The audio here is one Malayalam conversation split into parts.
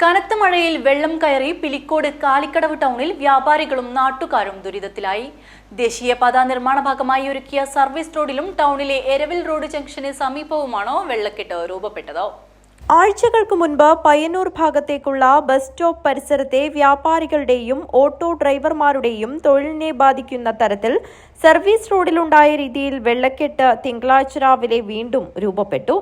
കനത്ത മഴയിൽ വെള്ളം കയറി പിലിക്കോട് കാലിക്കടവ് ടൗണിൽ വ്യാപാരികളും നാട്ടുകാരും ദുരിതത്തിലായി. ദേശീയപാത നിർമ്മാണ ഭാഗമായി ഒരുക്കിയ സർവീസ് റോഡിലും ടൗണിലെ എരവിൽ റോഡ് ജംഗ്ഷന് സമീപവുമാണോ വെള്ളക്കെട്ട് രൂപപ്പെട്ടത്? ആഴ്ചകൾക്ക് മുൻപ് പയ്യന്നൂർ ഭാഗത്തേക്കുള്ള ബസ് സ്റ്റോപ്പ് പരിസരത്തെ വ്യാപാരികളുടെയും ഓട്ടോ ഡ്രൈവർമാരുടെയും തൊഴിലിനെ ബാധിക്കുന്ന തരത്തിൽ സർവീസ് റോഡിലുണ്ടായ രീതിയിൽ വെള്ളക്കെട്ട് തിങ്കളാഴ്ച രാവിലെ വീണ്ടും രൂപപ്പെട്ടു.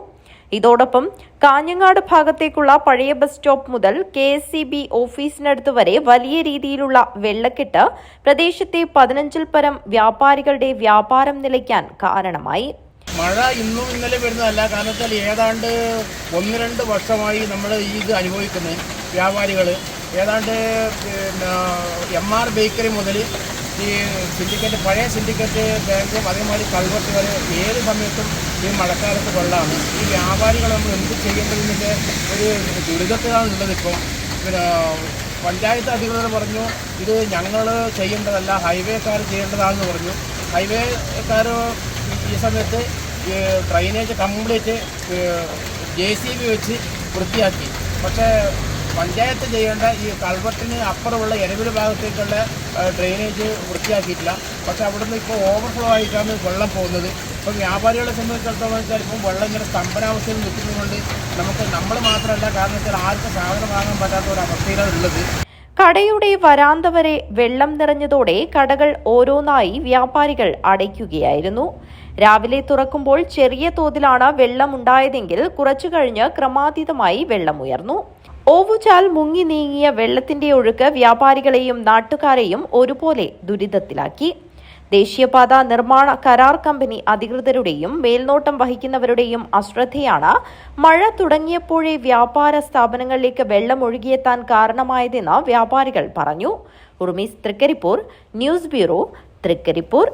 ഇതോടൊപ്പം കാഞ്ഞങ്ങാട് ഭാഗത്തേക്കുള്ള പഴയ ബസ് സ്റ്റോപ്പ് മുതൽ കെ എസ് സി ബി ഓഫീസിനടുത്ത് വരെ വലിയ രീതിയിലുള്ള വെള്ളക്കെട്ട് പ്രദേശത്തെ പതിനഞ്ചിൽ പരം വ്യാപാരികളുടെ വ്യാപാരം നിലയ്ക്കാൻ കാരണമായി. മഴ ഇന്നും ഇന്നലെ വരുന്നതല്ല. കാരണത്താൽ ഏതാണ്ട് ഒന്ന് രണ്ട് വർഷമായി നമ്മൾ ഈ ഇത് അനുഭവിക്കുന്നത് വ്യാപാരികൾ ഏതാണ്ട് എം ആർ ബേക്കറി മുതൽ ഈ സിൻഡിക്കേറ്റ് പഴയ സിൻഡിക്കേറ്റ് ബാങ്കും അതേമാതിരി കൾവെട്ട് വരെ ഏത് സമയത്തും ഈ മഴക്കാലത്ത് കൊള്ളാണ് ഈ വ്യാപാരികൾ നമ്മൾ എന്ത് ചെയ്യേണ്ടതിന്റെ ഒരു ദുരിതത്തിലാണ് ഉള്ളത് ഇപ്പം? പിന്നെ പഞ്ചായത്ത് അധികൃതർ പറഞ്ഞു ഇത് ഞങ്ങൾ ചെയ്യേണ്ടതല്ല ഹൈവേക്കാർ ചെയ്യേണ്ടതാണെന്ന് പറഞ്ഞു. ഹൈവേക്കാർ ഈ സമയത്ത് drainage complete J C B വെച്ച് വൃത്തിയാക്കി. പക്ഷേ പഞ്ചായത്ത് ചെയ്യേണ്ട ഈ കൾവട്ടിന് അപ്പുറമുള്ള എരവിൽ ഭാഗത്തേക്കുള്ള ഡ്രെയിനേജ് വൃത്തിയാക്കിയിട്ടില്ല. പക്ഷെ അവിടുന്ന് ഇപ്പോൾ ഓവർഫ്ലോ ആയിട്ടാണ് വെള്ളം പോകുന്നത്. ഇപ്പം വ്യാപാരികളെ സംബന്ധിച്ചിടത്തോളം വെച്ചാൽ ഇപ്പം വെള്ളം ഇങ്ങനെ സ്തംഭനാവസ്ഥയിൽ നിൽക്കുന്നതുകൊണ്ട് നമുക്ക് നമ്മൾ മാത്രമല്ല കാരണം വെച്ചാൽ ആർക്കും സാധനം വാങ്ങാൻ പറ്റാത്ത ഒരു അവസ്ഥയിലാണ് ഉള്ളത്. കടയുടെ വരാന്ത വരെ വെള്ളം നിറഞ്ഞതോടെ കടകൾ ഓരോന്നായി വ്യാപാരികൾ അടയ്ക്കുകയായിരുന്നു. രാവിലെ തുറക്കുമ്പോൾ ചെറിയ തോതിലാണ് വെള്ളമുണ്ടായതെങ്കിൽ കുറച്ചു കഴിഞ്ഞ് ക്രമാതീതമായി വെള്ളമുയർന്നു. ഓവുചാൽ മുങ്ങി നീങ്ങിയ വെള്ളത്തിന്റെ ഒഴുക്ക് വ്യാപാരികളെയും നാട്ടുകാരെയും ഒരുപോലെ ദുരിതത്തിലാക്കി. ദേശീയപാത നിർമ്മാണ കരാർ കമ്പനി അധികൃതരുടെയും മേൽനോട്ടം വഹിക്കുന്നവരുടെയും അശ്രദ്ധയാണ് മഴ തുടങ്ങിയപ്പോഴേ വ്യാപാര സ്ഥാപനങ്ങളിലേക്ക് വെള്ളം ഒഴുകിയെത്താൻ കാരണമായതെന്ന് വ്യാപാരികൾ പറഞ്ഞു. ഉർമീസ് തൃക്കരിപ്പൂർ ന്യൂസ് ബ്യൂറോ തൃക്കരിപ്പൂർ.